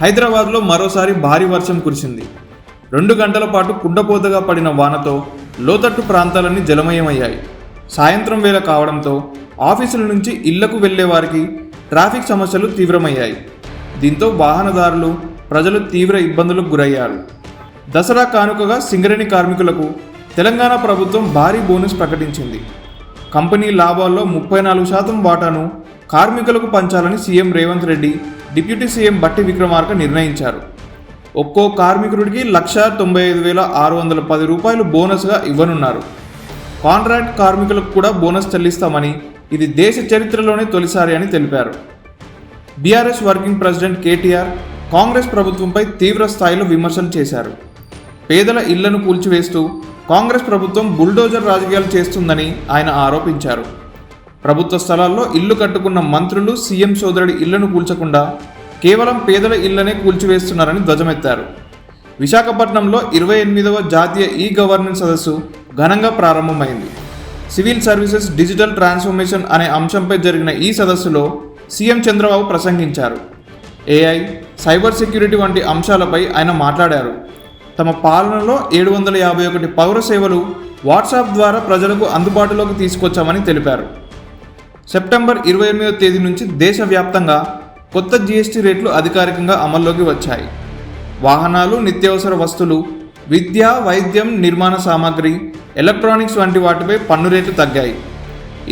హైదరాబాద్లో మరోసారి భారీ వర్షం కురిసింది. రెండు గంటల పాటు కుండపోతగా పడిన వానతో లోతట్టు ప్రాంతాలన్నీ జలమయమయ్యాయి. సాయంత్రం వేళ కావడంతో ఆఫీసుల నుంచి ఇళ్ళకు వెళ్ళే వారికి ట్రాఫిక్ సమస్యలు తీవ్రమయ్యాయి. దీంతో వాహనదారులు ప్రజలు తీవ్ర ఇబ్బందులకు గురయ్యారు. దసరా కానుకగా సింగరేణి కార్మికులకు తెలంగాణ ప్రభుత్వం భారీ బోనస్ ప్రకటించింది. కంపెనీ లాభాల్లో ముప్పై నాలుగు శాతం వాటాను కార్మికులకు పంచాలని CM Revanth Reddy deputy CM Bhatti Vikramarka నిర్ణయించారు. ఒక్కో కార్మికుడికి లక్ష తొంభై ఐదు వేల ఆరు వందల పది రూపాయలు బోనస్గా ఇవ్వనున్నారు. కాంట్రాక్ట్ కార్మికులకు కూడా బోనస్ చెల్లిస్తామని ఇది దేశ చరిత్రలోనే తొలిసారి అని తెలిపారు. BRS working president KTR Congress ప్రభుత్వంపై తీవ్ర స్థాయిలో విమర్శలు చేశారు. పేదల ఇళ్ళను కూల్చివేస్తూ కాంగ్రెస్ ప్రభుత్వం బుల్డోజర్ రాజకీయాలు చేస్తుందని ఆయన ఆరోపించారు. ప్రభుత్వ స్థలాల్లో ఇల్లు కట్టుకున్న మంత్రులు సీఎం సోదరుడి ఇళ్ళను కూల్చకుండా కేవలం పేదల ఇళ్ళనే కూల్చివేస్తున్నారని ధ్వజమెత్తారు. విశాఖపట్నంలో ఇరవై ఎనిమిదవ జాతీయ ఈ గవర్నెన్స్ సదస్సు ఘనంగా ప్రారంభమైంది. సివిల్ సర్వీసెస్ డిజిటల్ ట్రాన్స్ఫర్మేషన్ అనే అంశంపై జరిగిన ఈ సదస్సులో సీఎం చంద్రబాబు ప్రసంగించారు. ఏఐ సైబర్ సెక్యూరిటీ వంటి అంశాలపై ఆయన మాట్లాడారు. తమ పాలనలో ఏడు వందల యాభై ఒకటి పౌర సేవలు వాట్సాప్ ద్వారా ప్రజలకు అందుబాటులోకి తీసుకొచ్చామని తెలిపారు. సెప్టెంబర్ ఇరవై ఎనిమిదో తేదీ నుంచి దేశవ్యాప్తంగా కొత్త జీఎస్టీ రేట్లు అధికారికంగా అమల్లోకి వచ్చాయి. వాహనాలు నిత్యావసర వస్తువులు విద్య వైద్యం నిర్మాణ సామాగ్రి ఎలక్ట్రానిక్స్ వంటి వాటిపై పన్ను రేట్లు తగ్గాయి.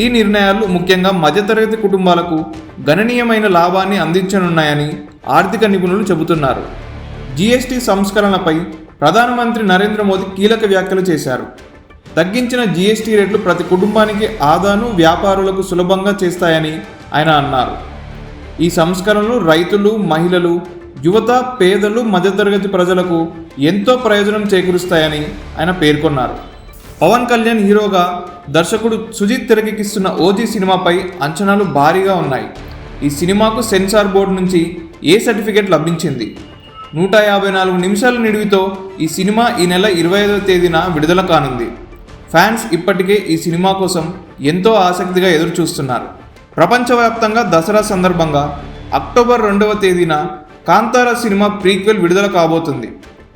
ఈ నిర్ణయాలు ముఖ్యంగా మధ్యతరగతి కుటుంబాలకు గణనీయమైన లాభాన్ని అందించనున్నాయని ఆర్థిక నిపుణులు చెబుతున్నారు. జీఎస్టీ సంస్కరణలపై ప్రధానమంత్రి నరేంద్ర మోదీ కీలక వ్యాఖ్యలు చేశారు. తగ్గించిన జీఎస్టీ రేట్లు ప్రతి కుటుంబానికి ఆదాను వ్యాపారులకు సులభంగా చేస్తాయని ఆయన అన్నారు. ఈ సంస్కరణలు రైతులు మహిళలు యువత పేదలు మధ్యతరగతి ప్రజలకు ఎంతో ప్రయోజనం చేకూరుస్తాయని ఆయన పేర్కొన్నారు. పవన్ కళ్యాణ్ హీరోగా దర్శకుడు సుజిత్ తెరకెక్కిస్తున్న ఓజీ సినిమాపై అంచనాలు భారీగా ఉన్నాయి. ఈ సినిమాకు సెన్సార్ బోర్డు నుంచి ఏ సర్టిఫికేట్ లభించింది? నూట యాభై నాలుగు నిమిషాల నిడివితో ఈ సినిమా ఈ నెల ఇరవై ఐదవ తేదీన విడుదల కానుంది. ఫ్యాన్స్ ఇప్పటికే ఈ సినిమా కోసం ఎంతో ఆసక్తిగా ఎదురు చూస్తున్నారు ప్రపంచవ్యాప్తంగా దసరా సందర్భంగా అక్టోబర్ రెండవ తేదీన కాంతారా సినిమా ప్రీక్వెల్ విడుదల కాబోతుంది.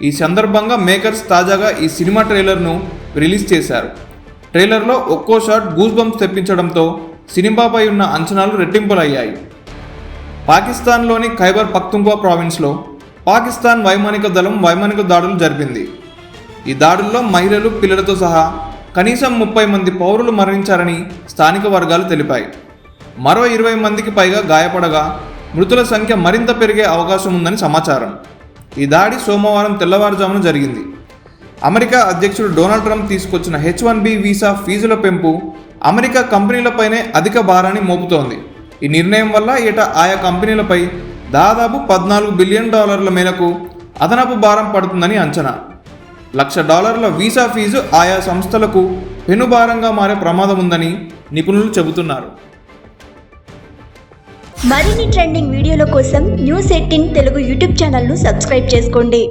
ఈ సందర్భంగా మేకర్స్ తాజాగా ఈ సినిమా ట్రైలర్ను రిలీజ్ చేశారు. ట్రైలర్లో ఒక్కో షాట్ గూస్ బంప్స్ తెప్పించడంతో సినిమాపై ఉన్న అంచనాలు రెట్టింపులయ్యాయి. పాకిస్తాన్లోని ఖైబర్ పక్తుంగ్వా ప్రావిన్స్లో పాకిస్తాన్ వైమానిక దళం వైమానిక దాడులు జరిపింది. ఈ దాడుల్లో మహిళలు పిల్లలతో సహా కనీసం ముప్పై మంది పౌరులు మరణించారని స్థానిక వర్గాలు తెలిపాయి. మరో ఇరవై మందికి పైగా గాయపడగా మృతుల సంఖ్య మరింత పెరిగే అవకాశం ఉందని సమాచారం. ఈ దాడి సోమవారం తెల్లవారుజామున జరిగింది. అమెరికా అధ్యక్షుడు డొనాల్డ్ ట్రంప్ తీసుకొచ్చిన హెచ్ వన్ బి వీసా ఫీజుల పెంపు అమెరికా కంపెనీలపైనే అధిక భారాన్ని మోపుతోంది. ఈ నిర్ణయం వల్ల ఏటా ఆయా కంపెనీలపై దాదాపు పద్నాలుగు బిలియన్ డాలర్ల మేరకు అదనపు భారం పడుతుందని అంచనా. లక్ష డాలర్ల వీసా ఫీజు ఆయా సంస్థలకు పెనుభారంగా మారే ప్రమాదం ఉందని నిపుణులు చెబుతున్నారు. మరిన్ని ట్రెండింగ్ వీడియోల కోసం న్యూస్ ఎయిటీన్ తెలుగు యూట్యూబ్ ఛానల్ను సబ్స్క్రైబ్ చేసుకోండి.